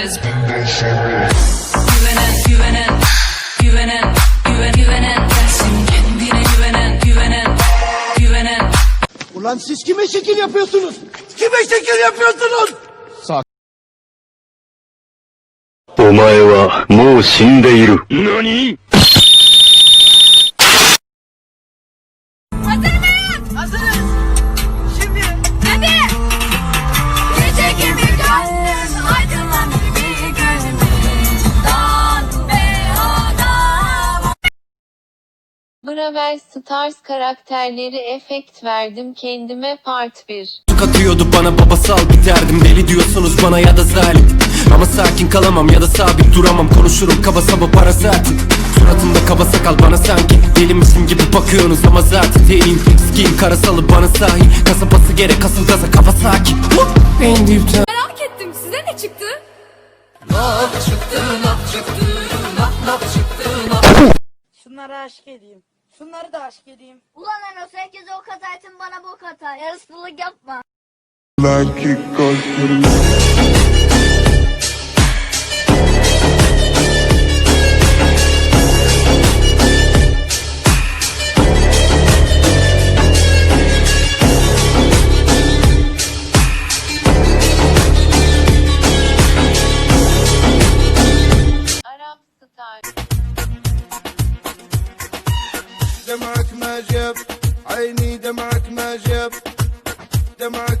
bitches. Güvenen, güvenen, güvenen, güven, güvenen gelsin. Kendine güvenen, güvenen, güvenen. Ulan siz kime şekil yapıyorsunuz? Kime şekil yapıyorsunuz? お前はもう死んでいる。何 Bravel Stars karakterleri efekt verdim kendime part 1. Katıyordu bana babasal bir derdim Deli diyorsunuz bana ya da zalim Ama sakin kalamam ya da sabit duramam Konuşurum kaba saba para zaten Suratımda kaba sakal bana sanki Deli misin gibi bakıyorsunuz ama zaten değilim Sikiyim karasalı bana sahip Kasabası gerek asıl gaza kafa sakin En dipten Merak ettim size ne çıktı? Şunları aşk edeyim. Şunları da aşk edeyim. Ulan Enos herkese ok atarsın bana bok atar. Yarısılık yapma. Arap دمعك ما جاب. عيني دمعك ما جاب. دمعك